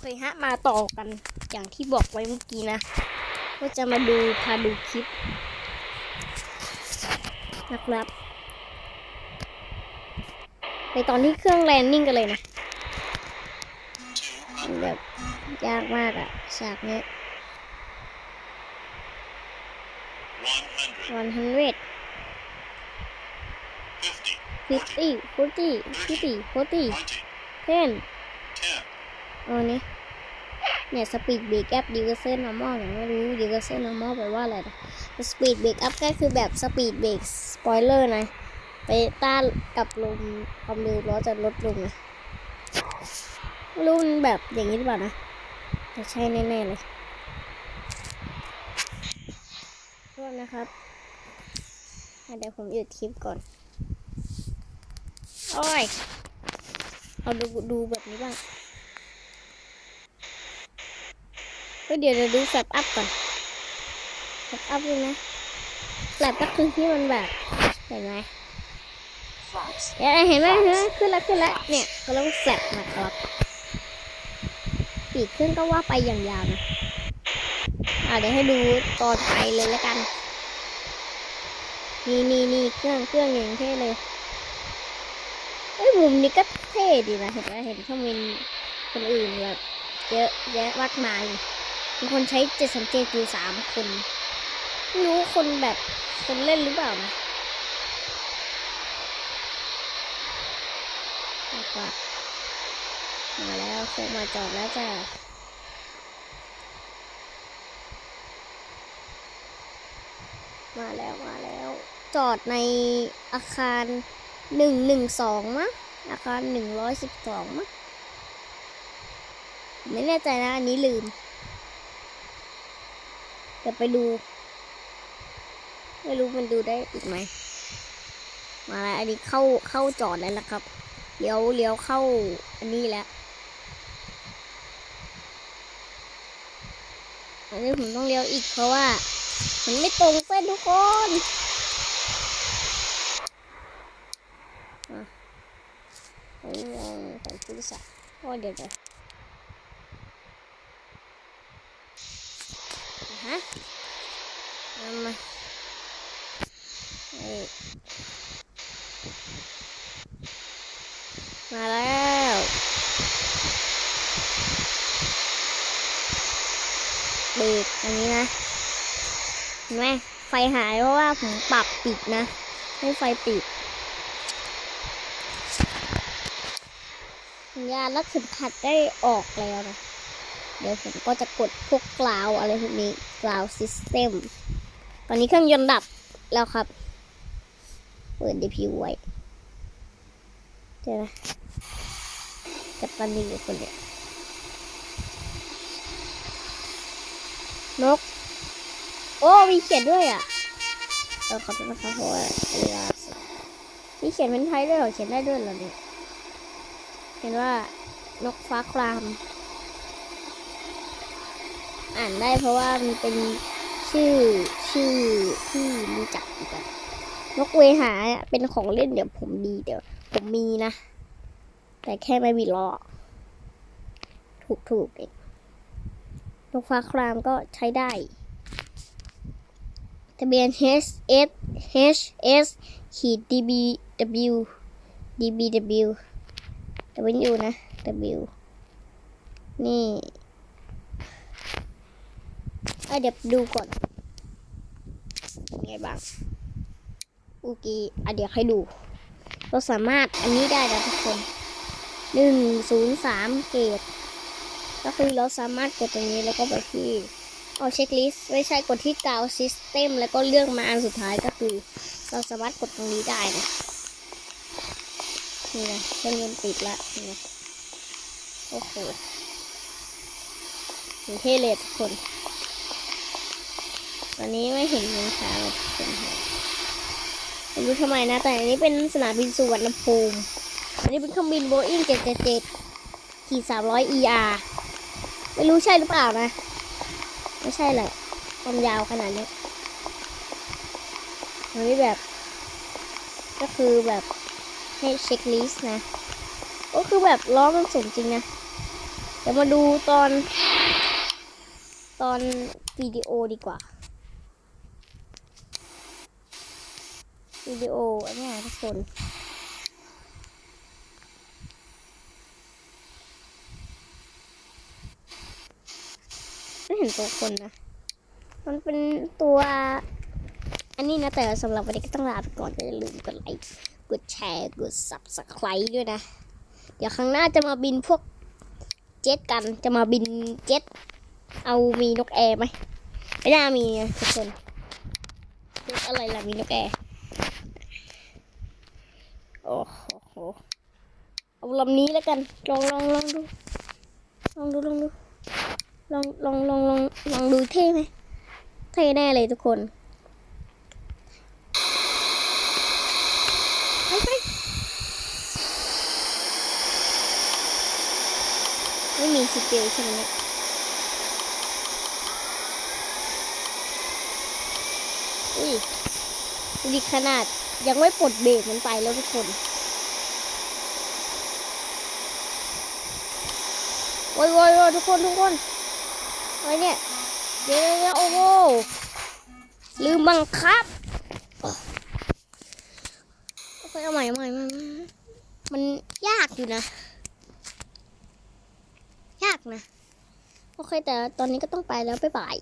เคฮะ มาต่อกันอย่างที่บอกไว้เมื่อกี้นะว่าจะมาดูพาดูคลิปนะครับ ในตอนที่เครื่องแลนดิ้งกันเลยนะแบบยากมากอะฉากนี้วันฮันเวดฟิฟตี้ฟูตี้ฟิฟตี้โฟตี้เทน เอานี้เนี่ยสปีดเบรกแอัพดีเวอร์เซอร์นอร์มอลเนี่ยไม่รู้ดีเวอร์เซอร์นอร์มอลแปลว่าอะไรนะสปีดเบรกอัพก็คือแบบสปีดเบรกสปอยเลอร์นะไปต้านกับลมความเร็วล้อจะลดลงนะไม่นแบบอย่างนี้หรือเปล่านะแต่ใช่แน่ๆเลยโทษนะครับเดี๋ยวผมหยุดคลิปก่อน โอ้ย เอาดูดูแบบนี้บ้าง เฮ้ยเดี๋ยวเดี๋ยวดูแฟลปอัพก่อนแฟลปอัพเลยนะแฟลปก็คือที่มันแบบเห็นไหมเห็นไหมเห็นไหมเห็นไหมขึ้นแล้วขึ้นแล้วเนี่ยก็เรียกว่าแฟลปนะครับปีกขึ้นก็ว่าไปอย่างยาวนะอ่าเดี๋ยวให้ดูตอนไปเลยแล้วกัน นี่นี่นี่เครื่องเครื่องอย่างเท่เลยเอ้ยมุมนี้ก็เท่ดีนะเห็นไหมเห็นเครื่องบินคนอื่นแบบเยอะแยะมากมาย มีคนใช้เจ็ดสังเกตอยู่สามคนไม่รู้คนแบบคนเล่นหรือเปล่านะวก็มาแล้วเครื่องมาจอดแล้วจ้ะมาแล้วมาแล้ว จอดในอาคารหนึ่งหนึ่งสองมั้งอาคารหนึ่งร้อยสิบสองมั้งไม่แน่ใจนะ อันนี้ลืม เดี๋ยวไปดู ไม่รู้มันดูได้อีกไหม มาแล้ว อันนี้เข้าเข้าจอดแล้วนะครับเลี้ยวเลี้ยวเข้าอันนี้แล้ว อันนี้ผมต้องเลี้ยวอีกเพราะว่า มันไม่ตรงเส้นทุกคนอ้ยของผู้โดยสารโอ้เดี๋ยวเดี๋ยว อะมามาแล้วเบรกอันนี้นะเห็นไหมไฟหายเพราะว่าผมปรับปิดนะ ให้ไฟปิดสัญญาณและเข็มขัดได้ออกแล้วนะ เดี๋ยวผมก็จะกดพวกกลาวอะไรพวกนี้กลาวซิสเต็มตอนนี้เครื่องยนต์ดับแล้วครับ เปิด DPU ไว้เดี๋ยวนะกับตันนี้อยู่คนเดียวนก โอ้ มีเขียนด้วยอะเออขอโทษนะครับเพราะว่าเวลามีเขียนเป็นไทยด้วยเหรอเขียนได้ด้วยเหรอเนี่ยเห็นว่านกฟ้าคราม อ่านได้เพราะว่ามันเป็นชื่อชื่อที่รู้จักกว่านกเวหาเป็นของเล่นเดี๋ยวผมดีเดี๋ยว ผมมีนะ แต่แค่ไม่มีล้อถูกถูกเองนกฟ้าครามก็ใช้ได้ทะเบียน H S H S ขีด D B W D B W W นะ W นี่ เดี๋ยวดูก่อนไงบ้างโอเคอะเดี๋ยวให้ดู เราสามารถอันนี้ได้นะทุกคนหนึ่งศูนย์สามเกตก็คือเราสามารถกดตรงนี้แล้วก็ไปที่เอาเช็คลิสต์ไม่ใช่กดที่กาวซิสเต็มแล้วก็เลือกมาอันสุดท้ายก็คือ เราสามารถกดตรงนี้ได้นะนี่ไงเครื่องยนต์ติดละนี่โอ้โหเห็นเท่เลยทุกคน ตอนนี้ไม่เห็นยังช้าเลยทุกคนไม่รู้ทำไมนะ แต่อันนี้เป็นสนามบินสุวรรณภูมิ อันนี้เป็นเครื่องบินโบอิ้ง777ขีด300 ER ไม่รู้ใช่หรือเปล่านะ ไม่ใช่แหละความยาวขนาดนี้อันนี้แบบ ก็คือแบบให้เช็คลิสต์นะ ก็คือแบบล้อมันสูงจริงนะ เดี๋ยวมาดูตอน ตอนวิดีโอดีกว่า วิดีโออันนี้ทุกคนไม่เห็นตัวคนนะ มันเป็นตัว อันนี้นะ แต่สำหรับวันนี้ก็ต้องลาไปก่อนอย่าลืมกดไลค์กดแชร์กด subscribe ด้วยนะ เดี๋ยวครั้งหน้าจะมาบินพวกเจ็ตกันจะมาบินเจ็ตเอามีนกแอร์ไหมไม่น่ามีนะทุกคนอะไรล่ะมีนกแอร์ โอ้โหเอาลำนี้แล้วกัน ลองลองลองดู ลองดูลองดู ลองลองลองลองลองดูเท่ไหมเท่แน่เลยทุกคนไปไปไม่มีสกิลใช่ไหมเนี่ยอุ้ยดูดิขนาด ยังไม่ปลดเบรกมันไปแล้วทุกคนโอ้ยโอ้ยโอ้ยทุกคนทุกคนอะไรเนี่ยเดี๋ยวเดี๋ยวโอ้โหลืมบังคับโอเคเอาใหม่เอาใหม่เอาใหม่มันยากอยู่นะ ยากนะ โอเคแต่ตอนนี้ก็ต้องไปแล้ว บ๊ายบาย